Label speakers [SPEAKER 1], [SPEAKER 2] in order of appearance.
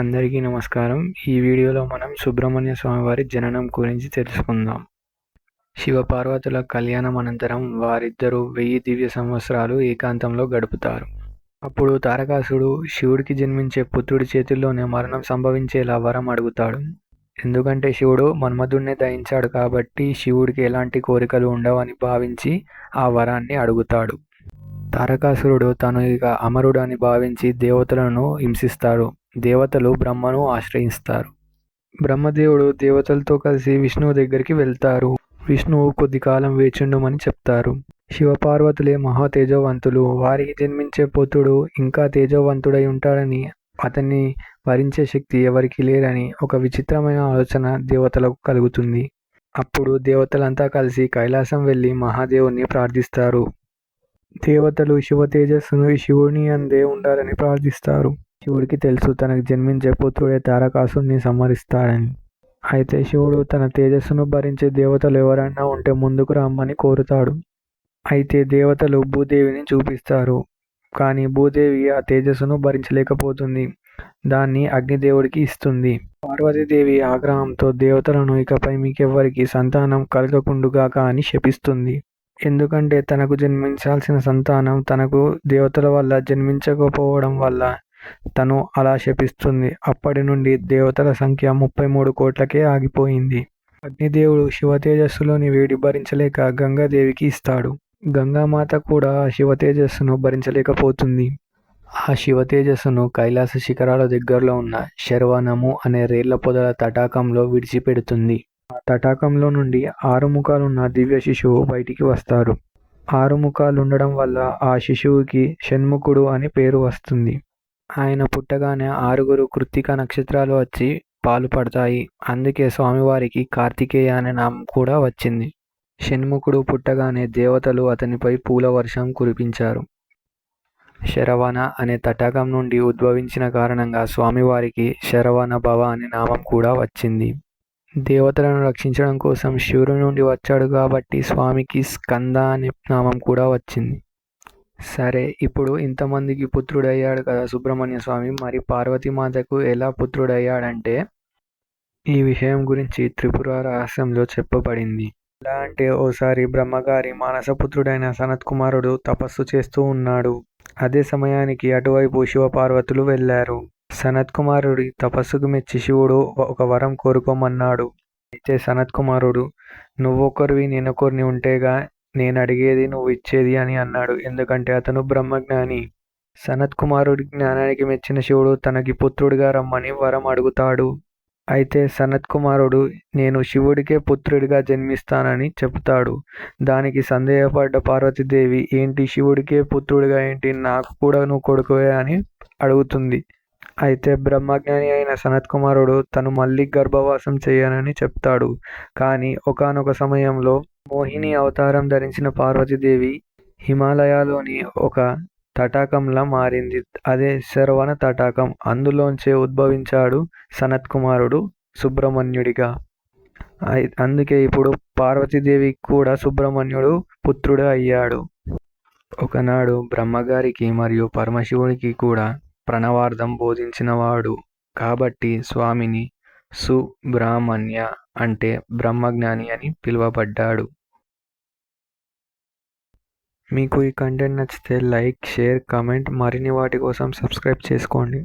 [SPEAKER 1] అందరికీ నమస్కారం. ఈ వీడియోలో మనం సుబ్రహ్మణ్య స్వామి వారి జననం గురించి తెలుసుకుందాం. శివపార్వతుల కళ్యాణం అనంతరం వారిద్దరూ వెయ్యి దివ్య సంవత్సరాలు ఏకాంతంలో గడుపుతారు. అప్పుడు తారకాసుడు శివుడికి జన్మించే పుత్రుడి చేతుల్లోనే మరణం సంభవించేలా వరం అడుగుతాడు. ఎందుకంటే శివుడు మన్మధుడిని దయించాడు కాబట్టి శివుడికి ఎలాంటి కోరికలు ఉండవని భావించి ఆ వరాన్ని అడుగుతాడు. తారకాసురుడు తను ఇక అమరుడు అని భావించి దేవతలను హింసిస్తాడు. దేవతలు బ్రహ్మను ఆశ్రయిస్తారు. బ్రహ్మదేవుడు దేవతలతో కలిసి విష్ణువు దగ్గరికి వెళ్తారు. విష్ణువు కొద్ది కాలం వేచుండమని చెప్తారు. శివపార్వతులే మహా తేజవంతులు. వారికి జన్మించే పుత్రుడు ఇంకా తేజవంతుడై ఉంటాడని అతన్ని వరించే శక్తి ఎవరికి లేరని ఒక విచిత్రమైన ఆలోచన దేవతలకు కలుగుతుంది. అప్పుడు దేవతలంతా కలిసి కైలాసం వెళ్ళి మహాదేవుని ప్రార్థిస్తారు. దేవతలు శివ తేజస్సును శివుని అందే ఉండాలని ప్రార్థిస్తారు. శివుడికి తెలుసు. తనకు జన్మించే పుత్రుడే తారకాసుని సంహరిస్తాడని. అయితే శివుడు తన తేజస్సును భరించే దేవతలు ఎవరైనా ఉంటే ముందుకు రమ్మని కోరుతాడు. అయితే దేవతలు భూదేవిని చూపిస్తారు. కానీ భూదేవి ఆ తేజస్సును భరించలేకపోతుంది. దాన్ని అగ్నిదేవుడికి ఇస్తుంది. పార్వతీదేవి ఆగ్రహంతో దేవతలను ఇకపై మీకెవ్వరికి సంతానం కలగకుండుగాక అని శపిస్తుంది. ఎందుకంటే తనకు జన్మించాల్సిన సంతానం తనకు దేవతల వల్ల జన్మించకపోవడం వల్ల తను అలా శపిస్తుంది. అప్పటి నుండి దేవతల సంఖ్య ముప్పై మూడు కోట్లకే ఆగిపోయింది. అగ్నిదేవుడు శివ తేజస్సులోని వేడి భరించలేక గంగాదేవికి ఇస్తాడు. గంగామాత కూడా ఆ శివ తేజస్సును భరించలేకపోతుంది. ఆ శివ తేజస్సును కైలాస శిఖరాల దగ్గరలో ఉన్న శర్వనము అనే రేళ్ళ పొదల తటాకంలో విడిచిపెడుతుంది. ఆ తటాకంలో నుండి ఆరు ముఖాలున్న దివ్య శిశువు బయటికి వస్తారు ఆరు ముఖాలు ఉండడం వల్ల ఆ శిశువుకి షణ్ముఖుడు అని పేరు వస్తుంది. ఆయన పుట్టగానే ఆరుగురు కృత్తిక నక్షత్రాలు వచ్చి పాలు పడతాయి. అందుకే స్వామివారికి కార్తికేయ అనే నామం కూడా వచ్చింది. షణ్ముఖుడు పుట్టగానే దేవతలు అతనిపై పూల వర్షం కురిపించారు. శరవణ అనే తటాకం నుండి ఉద్భవించిన కారణంగా స్వామివారికి శరవణ భవ అనే నామం కూడా వచ్చింది. దేవతలను రక్షించడం కోసం శివుడి నుండి వచ్చాడు కాబట్టి స్వామికి స్కంద అనే నామం కూడా వచ్చింది. సరే ఇప్పుడు ఇంతమందికి పుత్రుడయ్యాడు కదా సుబ్రహ్మణ్య స్వామి. మరి పార్వతీమాతకు ఎలా పుత్రుడయ్యాడంటే ఈ విషయం గురించి త్రిపుర రహస్యంలో చెప్పబడింది. ఎలా అంటే ఓసారి బ్రహ్మగారి మానసపుత్రుడైన సనత్ కుమారుడు తపస్సు చేస్తూ ఉన్నాడు. అదే సమయానికి అటువైపు శివపార్వతులు వెళ్ళారు. సనత్ కుమారుడి తపస్సుకు మెచ్చి శివుడు ఒక వరం కోరుకోమన్నాడు. అయితే సనత్ కుమారుడు నువ్వొకరివి నేనొకరిని ఉంటేగా నేను అడిగేది నువ్వు ఇచ్చేది అని అన్నాడు. ఎందుకంటే అతను బ్రహ్మజ్ఞాని. సనత్ కుమారుడి జ్ఞానానికి మెచ్చిన శివుడు తనకి పుత్రుడిగా రమ్మని వరం అడుగుతాడు. అయితే సనత్ కుమారుడు నేను శివుడికే పుత్రుడిగా జన్మిస్తానని చెబుతాడు. దానికి సందేహపడ్డ పార్వతీదేవి ఏంటి శివుడికే పుత్రుడిగా ఏంటి? నాకు కూడా నువ్వు కొడుకువే అని అడుగుతుంది. అయితే బ్రహ్మజ్ఞాని అయిన సనత్ కుమారుడు తను మళ్ళీ గర్భవాసం చేయనని చెప్తాడు. కానీ ఒకనొక సమయంలో మోహిని అవతారం ధరించిన పార్వతీదేవి హిమాలయాలోని ఒక తటాకంలా మారింది. అదే శరవణ తటాకం. అందులోంచే ఉద్భవించాడు సనత్ కుమారుడు సుబ్రహ్మణ్యుడిగా అందుకే ఇప్పుడు పార్వతీదేవి కూడా సుబ్రహ్మణ్యుడు పుత్రుడు అయ్యాడు. ఒకనాడు బ్రహ్మగారికి మరియు పరమశివుడికి కూడా ప్రణవార్థం బోధించినవాడు. కాబట్టి స్వామిని సుబ్రహ్మణ్య అంటే బ్రహ్మజ్ఞాని అని పిలువబడ్డాడు. మీకు ఈ కంటెంట్ నచ్చితే లైక్ షేర్ కమెంట్ మరిన్ని వాటి కోసం సబ్స్క్రైబ్ చేసుకోండి.